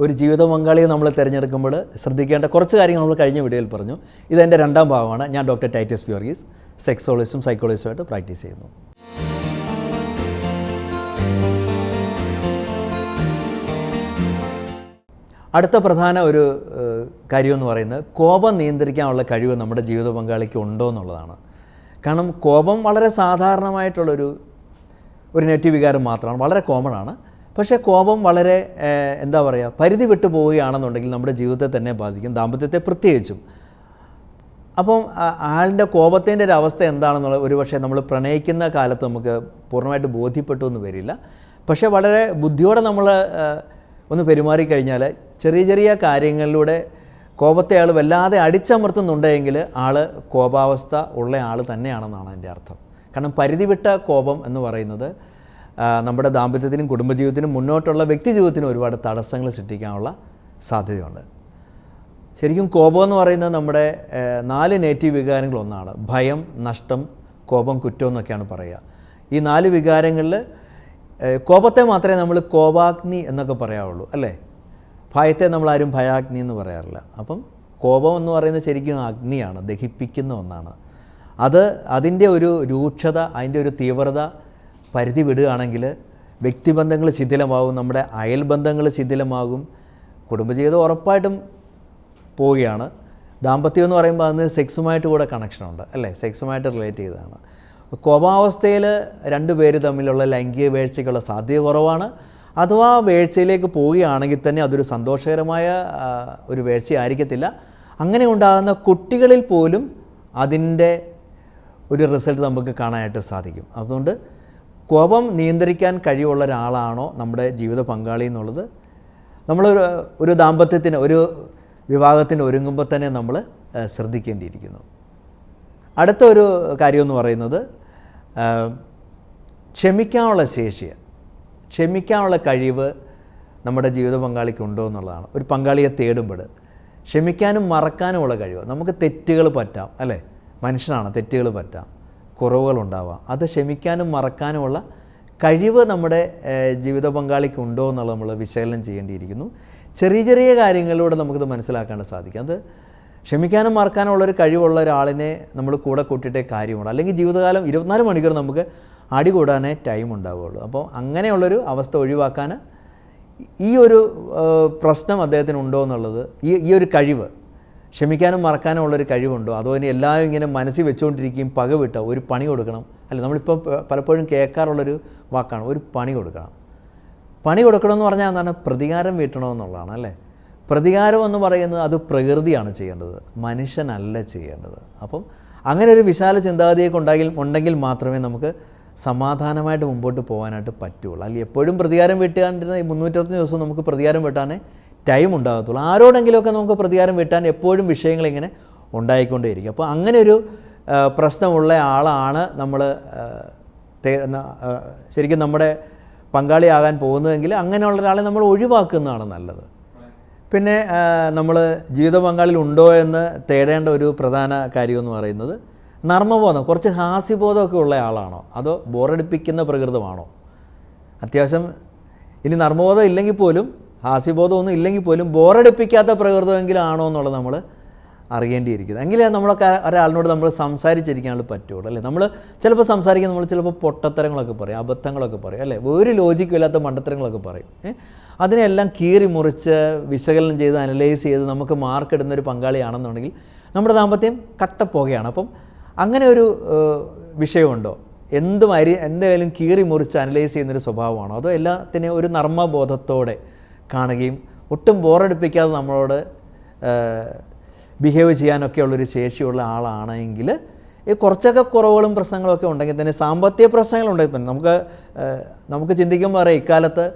ഒരു ജീവിത പങ്കാളിയെ നമ്മൾ തിരഞ്ഞെടുക്കുമ്പോൾ ശ്രദ്ധിക്കേണ്ട കുറച്ച് കാര്യങ്ങൾ നമ്മൾ കഴിഞ്ഞ വീഡിയോയിൽ പറഞ്ഞു. ഇതെന്റെ രണ്ടാം ഭാഗമാണ്. ഞാൻ ഡോക്ടർ ടൈറ്റസ് പ്യോർഗീസ് സെക്സോളജിസ്റ്റും സൈക്കോളജിസ്റ്റുമായിട്ട് പ്രാക്ടീസ് ചെയ്യുന്നു. അടുത്ത പ്രധാന ഒരു കാര്യമെന്ന് പറയുന്നത് കോപം നിയന്ത്രിക്കാനുള്ള കഴിവ് നമ്മുടെ ജീവിത പങ്കാളിക്ക് ഉണ്ടോ എന്നുള്ളതാണ്. കാരണം കോപം വളരെ സാധാരണമായിട്ടുള്ളൊരു ഒരു നെഗറ്റീവ് വികാരം മാത്രമാണ്. വളരെ കോമൺ ആണ്. പക്ഷേ കോപം വളരെ എന്താ പറയുക പരിധി വിട്ടു പോവുകയാണെന്നുണ്ടെങ്കിൽ നമ്മുടെ ജീവിതത്തെ തന്നെ ബാധിക്കും ദാമ്പത്യത്തെ പ്രത്യേകിച്ചും. അപ്പം ആളിന്റെ കോപത്തിന്റെ ഒരു അവസ്ഥ എന്താണെന്നുള്ള ഒരു പക്ഷേ നമ്മൾ പ്രണയിക്കുന്ന കാലത്ത് നമുക്ക് പൂർണമായിട്ട് ബോധ്യപ്പെട്ടു എന്ന് വരില്ല. പക്ഷേ വളരെ ബുദ്ധിയോടെ നമ്മൾ ഒന്ന് പെരുമാറിക്കഴിഞ്ഞാൽ ചെറിയ ചെറിയ കാര്യങ്ങളിലൂടെ കോപത്തെ ആൾ വല്ലാതെ അടിച്ചമർത്തുന്നുണ്ടെങ്കിൽ ആൾ കോപാവസ്ഥ ഉള്ള ആൾ തന്നെയാണെന്നാണ് എന്റെ അർത്ഥം. കാരണം പരിധി വിട്ട കോപം എന്ന് പറയുന്നത് നമ്മുടെ ദാമ്പത്യത്തിനും കുടുംബജീവിതത്തിനും മുന്നോട്ടുള്ള വ്യക്തി ജീവിതത്തിനും ഒരുപാട് തടസ്സങ്ങൾ സൃഷ്ടിക്കാനുള്ള സാധ്യതയുണ്ട്. ശരിക്കും കോപം എന്ന് പറയുന്നത് നമ്മുടെ നാല് നേറ്റീവ് വികാരങ്ങളൊന്നാണ് ഭയം നഷ്ടം കോപം കുറ്റം എന്നൊക്കെയാണ് പറയുക. ഈ നാല് വികാരങ്ങളിൽ കോപത്തെ മാത്രമേ നമ്മൾ കോപാഗ്നി എന്നൊക്കെ പറയാവുള്ളൂ അല്ലേ? ഭയത്തെ നമ്മൾ ആരും ഭയാഗ്നി എന്ന് പറയാറില്ല. അപ്പം കോപം എന്ന് പറയുന്നത് ശരിക്കും അഗ്നിയാണ് ദഹിപ്പിക്കുന്ന ഒന്നാണ്. അത് അതിന്റെ ഒരു രൂക്ഷത അതിന്റെ ഒരു തീവ്രത പരിധി വിടുകയാണെങ്കിൽ വ്യക്തിബന്ധങ്ങൾ ശിഥിലമാകും നമ്മുടെ അയൽബന്ധങ്ങൾ ശിഥിലമാകും കുടുംബജീവിതം ഉറപ്പായിട്ടും പോവുകയാണ്. ദാമ്പത്യം എന്ന് പറയുമ്പോൾ അതിന് സെക്സുമായിട്ട് കൂടെ കണക്ഷനുണ്ട് അല്ലേ? സെക്സുമായിട്ട് റിലേറ്റ് ചെയ്തതാണ്. കോപാവസ്ഥയിൽ രണ്ട് പേര് തമ്മിലുള്ള ലൈംഗിക വീഴ്ചയ്ക്കുള്ള സാധ്യത കുറവാണ്. അഥവാ വീഴ്ചയിലേക്ക് പോവുകയാണെങ്കിൽ തന്നെ അതൊരു സന്തോഷകരമായ ഒരു ഒരു വീഴ്ചയായിരിക്കത്തില്ല. അങ്ങനെ ഉണ്ടാകുന്ന കുട്ടികളിൽ പോലും അതിന്റെ ഒരു റിസൾട്ട് നമുക്ക് കാണാനായിട്ട് സാധിക്കും. അതുകൊണ്ട് കോപം നിയന്ത്രിക്കാൻ കഴിവുള്ള ഒരാളാണോ നമ്മുടെ ജീവിത പങ്കാളി എന്നുള്ളത് നമ്മളൊരു ഒരു ദാമ്പത്യത്തിന് ഒരു വിവാഹത്തിന് ഒരുങ്ങുമ്പോൾ തന്നെ നമ്മൾ ശ്രദ്ധിക്കേണ്ടിയിരിക്കുന്നു. അടുത്ത ഒരു കാര്യമെന്ന് പറയുന്നത് ക്ഷമിക്കാനുള്ള ശേഷി ക്ഷമിക്കാനുള്ള കഴിവ് നമ്മുടെ ജീവിത പങ്കാളിക്ക് ഉണ്ടോ എന്നുള്ളതാണ്. ഒരു പങ്കാളിയെ തേടുമ്പോൾ ക്ഷമിക്കാനും മറക്കാനുമുള്ള കഴിവ്. നമുക്ക് തെറ്റുകൾ പറ്റാം അല്ലേ? മനുഷ്യനാണ് തെറ്റുകൾ പറ്റാം. കുറവുകളുണ്ടാവാം. അത് ക്ഷമിക്കാനും മറക്കാനുമുള്ള കഴിവ് നമ്മുടെ ജീവിത പങ്കാളിക്ക് ഉണ്ടോ എന്നുള്ളത് നമ്മൾ വിശകലനം ചെയ്യേണ്ടിയിരിക്കുന്നു. ചെറിയ ചെറിയ കാര്യങ്ങളിലൂടെ നമുക്കിത് മനസ്സിലാക്കാൻ സാധിക്കും. അത് ക്ഷമിക്കാനും മറക്കാനും ഉള്ളൊരു കഴിവുള്ള ഒരാളിനെ നമ്മൾ കൂടെ കൂട്ടിയിട്ടേ കാര്യമുള്ളൂ. അല്ലെങ്കിൽ ജീവിതകാലം ഇരുപത്തിനാല് മണിക്കൂർ നമുക്ക് അടി കൂടാനേ ടൈം ഉണ്ടാവുകയുള്ളൂ. അപ്പോൾ അങ്ങനെയുള്ളൊരു അവസ്ഥ ഒഴിവാക്കാൻ ഈ ഒരു പ്രശ്നം അദ്ദേഹത്തിന് ഉണ്ടോ എന്നുള്ളത് ഈ ഈ ഒരു കഴിവ് ക്ഷമിക്കാനും മറക്കാനും ഉള്ളൊരു കഴിവുണ്ടോ? അതോ ഇനി എല്ലാവരും ഇങ്ങനെ മനസ്സിൽ വെച്ചുകൊണ്ടിരിക്കുകയും പകവിട്ടോ? ഒരു പണി കൊടുക്കണം. അല്ല നമ്മളിപ്പോൾ പലപ്പോഴും കേൾക്കാറുള്ളൊരു വാക്കാണ് ഒരു പണി കൊടുക്കണം. പണി കൊടുക്കണമെന്ന് പറഞ്ഞാൽ എന്താണ്? പ്രതികാരം വീട്ടണമെന്നുള്ളതാണ് അല്ലേ? പ്രതികാരം എന്ന് പറയുന്നത് അത് പ്രകൃതിയാണ് ചെയ്യേണ്ടത് മനുഷ്യനല്ല ചെയ്യേണ്ടത്. അപ്പം അങ്ങനെ ഒരു വിശാല ചിന്താഗതിയൊക്കെ ഉണ്ടാകിൽ ഉണ്ടെങ്കിൽ മാത്രമേ നമുക്ക് സമാധാനമായിട്ട് മുമ്പോട്ട് പോകാനായിട്ട് പറ്റുള്ളൂ. അല്ലെങ്കിൽ എപ്പോഴും പ്രതികാരം വീട്ടുകാണ്ടിരുന്ന ഈ മുന്നൂറ്ററുപത്തഞ്ച് ദിവസം നമുക്ക് പ്രതികാരം വീട്ടാനേ ടൈം ഉണ്ടാകത്തുള്ളൂ. ആരോടെങ്കിലുമൊക്കെ നമുക്ക് പ്രതികാരം വെട്ടാൻ എപ്പോഴും വിഷയങ്ങൾ ഇങ്ങനെ ഉണ്ടായിക്കൊണ്ടേയിരിക്കും. അപ്പോൾ അങ്ങനെ ഒരു പ്രശ്നമുള്ള ആളാണ് നമ്മൾ ശരിക്കും നമ്മുടെ പങ്കാളിയാകാൻ പോകുന്നതെങ്കിൽ അങ്ങനെയുള്ള ഒരാളെ നമ്മൾ ഒഴിവാക്കുന്നതാണ് നല്ലത്. പിന്നെ നമ്മൾ ജീവിത പങ്കാളിയിൽ ഉണ്ടോ എന്ന് തേടേണ്ട ഒരു പ്രധാന കാര്യമെന്ന് പറയുന്നത് നർമ്മബോധം കുറച്ച് ഹാസ്യബോധമൊക്കെ ഉള്ള ആളാണോ? അതോ ബോറടിപ്പിക്കുന്ന പ്രകൃതമാണോ? അത്യാവശ്യം ഇനി നർമ്മബോധം ഇല്ലെങ്കിൽ പോലും ഹാസ്യബോധമൊന്നും ഇല്ലെങ്കിൽ പോലും ബോറടിപ്പിക്കാത്ത പ്രകൃതമെങ്കിലും ആണോ എന്നുള്ളത് നമ്മൾ അറിയേണ്ടിയിരിക്കുന്നത് എങ്കിലേ നമ്മളൊക്കെ ഒരാളിനോട് നമ്മൾ സംസാരിച്ചിരിക്കാനുള്ള പറ്റുള്ളൂ അല്ലേ? നമ്മൾ ചിലപ്പോൾ സംസാരിക്കാൻ നമ്മൾ ചിലപ്പോൾ പൊട്ടത്തരങ്ങളൊക്കെ പറയും അബദ്ധങ്ങളൊക്കെ പറയും അല്ലേ? ഒരു ലോജിക്കും ഇല്ലാത്ത മണ്ടത്തരങ്ങളൊക്കെ പറയും? അതിനെല്ലാം കീറി മുറിച്ച് വിശകലനം ചെയ്ത് അനലൈസ് ചെയ്ത് നമുക്ക് മാർക്ക് ഇടുന്ന ഒരു പങ്കാളിയാണെന്നുണ്ടെങ്കിൽ നമ്മുടെ ദാമ്പത്യം കട്ടപ്പോകയാണ്. അപ്പം അങ്ങനെ ഒരു വിഷയമുണ്ടോ? എന്തും അരി എന്തായാലും കീറി മുറിച്ച് അനലൈസ് ചെയ്യുന്നൊരു സ്വഭാവമാണോ? അതോ എല്ലാത്തിനെയും ഒരു നർമ്മബോധത്തോടെ കാണുകയും ഒട്ടും ബോറടിപ്പിക്കാതെ നമ്മളോട് ബിഹേവ് ചെയ്യാനൊക്കെയുള്ളൊരു ശേഷിയുള്ള ആളാണെങ്കിൽ ഈ കുറച്ചൊക്കെ കുറവുകളും പ്രശ്നങ്ങളൊക്കെ ഉണ്ടെങ്കിൽ തന്നെ സാമ്പത്തിക പ്രശ്നങ്ങളുണ്ടെങ്കിൽ തന്നെ നമുക്ക് നമുക്ക് ചിന്തിക്കുമ്പോൾ അറിയാം ഇക്കാലത്ത്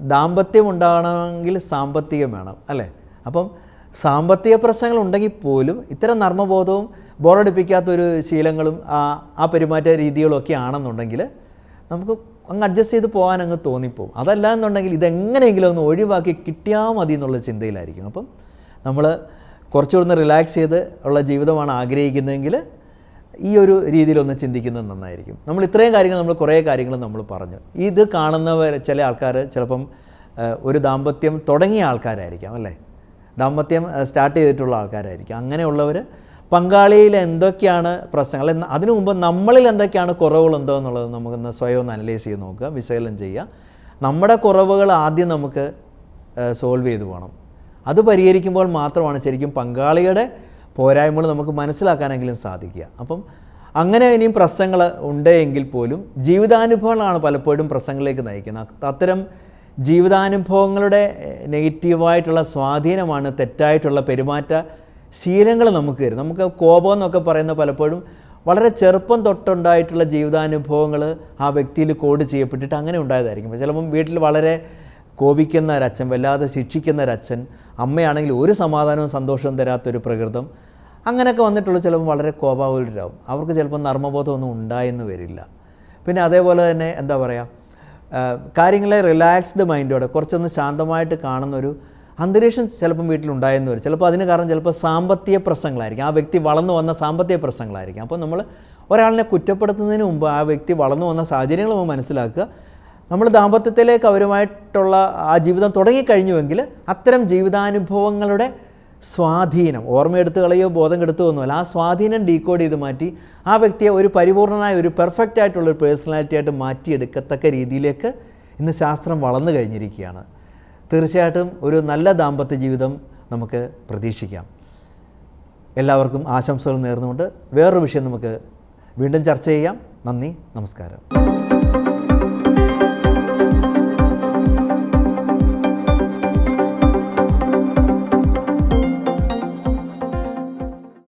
ദാമ്പത്യം ഉണ്ടാകണമെങ്കിൽ സാമ്പത്തികം വേണം അല്ലേ? അപ്പം സാമ്പത്തിക പ്രശ്നങ്ങൾ ഉണ്ടെങ്കിൽ പോലും ഇത്തരം നർമ്മബോധവും ബോറടിപ്പിക്കാത്തൊരു ശീലങ്ങളും ആ പെരുമാറ്റ രീതികളും ഒക്കെ ആണെന്നുണ്ടെങ്കിൽ നമുക്ക് അങ്ങ് അഡ്ജസ്റ്റ് ചെയ്ത് പോകാൻ അങ്ങ് തോന്നിപ്പോവും. അതല്ല എന്നുണ്ടെങ്കിൽ ഇതെങ്ങനെയെങ്കിലും ഒന്ന് ഒഴിവാക്കി കിട്ടിയാൽ മതി എന്നുള്ള ചിന്തയിലായിരിക്കും. അപ്പം നമ്മൾ കുറച്ചുകൂടെ റിലാക്സ് ചെയ്ത് ഉള്ള ജീവിതമാണ് ആഗ്രഹിക്കുന്നതെങ്കിൽ ഈ ഒരു രീതിയിലൊന്ന് ചിന്തിക്കുന്നത് നന്നായിരിക്കും. നമ്മൾ ഇത്രയും കാര്യങ്ങൾ നമ്മൾ കുറേ കാര്യങ്ങൾ നമ്മൾ പറഞ്ഞു. ഇത് കാണുന്നവർ ചില ആൾക്കാർ ചിലപ്പം ഒരു ദാമ്പത്യം തുടങ്ങിയ ആൾക്കാരായിരിക്കാം അല്ലേ? ദാമ്പത്യം സ്റ്റാർട്ട് ചെയ്തിട്ടുള്ള ആൾക്കാരായിരിക്കും. അങ്ങനെയുള്ളവർ പങ്കാളിയിൽ എന്തൊക്കെയാണ് പ്രശ്നങ്ങൾ അതിനു മുമ്പ് നമ്മളിൽ എന്തൊക്കെയാണ് കുറവുകളുണ്ടോ എന്നുള്ളത് നമുക്കൊന്ന് സ്വയം ഒന്ന് അനലൈസ് ചെയ്ത് നോക്കുക വിശകലനം ചെയ്യുക. നമ്മുടെ കുറവുകൾ ആദ്യം നമുക്ക് സോൾവ് ചെയ്തു പോകണം. അത് പരിഹരിക്കുമ്പോൾ മാത്രമാണ് ശരിക്കും പങ്കാളിയുടെ പോരായ്മകൾ നമുക്ക് മനസ്സിലാക്കാനെങ്കിലും സാധിക്കുക. അപ്പം അങ്ങനെ ഇനിയും പ്രശ്നങ്ങൾ ഉണ്ടെങ്കിൽ പോലും ജീവിതാനുഭവങ്ങളാണ് പലപ്പോഴും പ്രശ്നങ്ങളിലേക്ക് നയിക്കുന്നത്. അത്തരം ജീവിതാനുഭവങ്ങളുടെ നെഗറ്റീവായിട്ടുള്ള സ്വാധീനമാണ് തെറ്റായിട്ടുള്ള പെരുമാറ്റ ശീലങ്ങൾ നമുക്ക് തരും. നമുക്ക് കോപം എന്നൊക്കെ പറയുന്ന പലപ്പോഴും വളരെ ചെറുപ്പം തൊട്ടുണ്ടായിട്ടുള്ള ജീവിതാനുഭവങ്ങൾ ആ വ്യക്തിയിൽ കോഡ് ചെയ്യപ്പെട്ടിട്ട് അങ്ങനെ ഉണ്ടായതായിരിക്കും. ചിലപ്പം വീട്ടിൽ വളരെ കോപിക്കുന്ന ഒരച്ഛൻ വല്ലാതെ ശിക്ഷിക്കുന്ന ഒരച്ഛൻ അമ്മയാണെങ്കിൽ ഒരു സമാധാനവും സന്തോഷവും തരാത്തൊരു പ്രകൃതം അങ്ങനെയൊക്കെ വന്നിട്ടുള്ള ചിലപ്പോൾ വളരെ കോപാകുലരാകും അവർക്ക് ചിലപ്പോൾ നർമ്മബോധമൊന്നും ഉണ്ടായെന്ന് വരില്ല. പിന്നെ അതേപോലെ തന്നെ എന്താ പറയുക കാര്യങ്ങളെ റിലാക്സ്ഡ് മൈൻഡോടെ കുറച്ചൊന്ന് ശാന്തമായിട്ട് കാണുന്നൊരു അന്തരീക്ഷം ചിലപ്പം വീട്ടിലുണ്ടായെന്ന് വരും. ചിലപ്പോൾ അതിന് കാരണം ചിലപ്പോൾ സാമ്പത്തിക പ്രശ്നങ്ങളായിരിക്കും. ആ വ്യക്തി വളർന്നു വന്ന സാമ്പത്തിക പ്രശ്നങ്ങളായിരിക്കും. അപ്പോൾ നമ്മൾ ഒരാളിനെ കുറ്റപ്പെടുത്തുന്നതിന് മുമ്പ് ആ വ്യക്തി വളർന്നു വന്ന സാഹചര്യങ്ങൾ നമ്മൾ മനസ്സിലാക്കുക. നമ്മൾ ദാമ്പത്യത്തിലേക്ക് അവരുമായിട്ടുള്ള ആ ജീവിതം തുടങ്ങിക്കഴിഞ്ഞുവെങ്കിൽ അത്തരം ജീവിതാനുഭവങ്ങളുടെ സ്വാധീനം ഓർമ്മയെടുത്ത് കളയോ ബോധം കെടുത്തോ ഒന്നുമല്ല ആ സ്വാധീനം ഡീകോഡ് ചെയ്ത് മാറ്റി ആ വ്യക്തിയെ ഒരു പരിപൂർണനായ ഒരു പെർഫെക്റ്റ് ആയിട്ടുള്ള ഒരു പേഴ്സണാലിറ്റി ആയിട്ട് മാറ്റിയെടുക്കത്തക്ക രീതിയിലേക്ക് ഇന്ന് ശാസ്ത്രം വളർന്നു കഴിഞ്ഞിരിക്കുകയാണ്. തീർച്ചയായിട്ടും ഒരു നല്ല ദാമ്പത്യ ജീവിതം നമുക്ക് പ്രതീക്ഷിക്കാം. എല്ലാവർക്കും ആശംസകൾ നേർന്നുകൊണ്ട് വേറൊരു വിഷയം നമുക്ക് വീണ്ടും ചർച്ച ചെയ്യാം. നന്ദി നമസ്കാരം.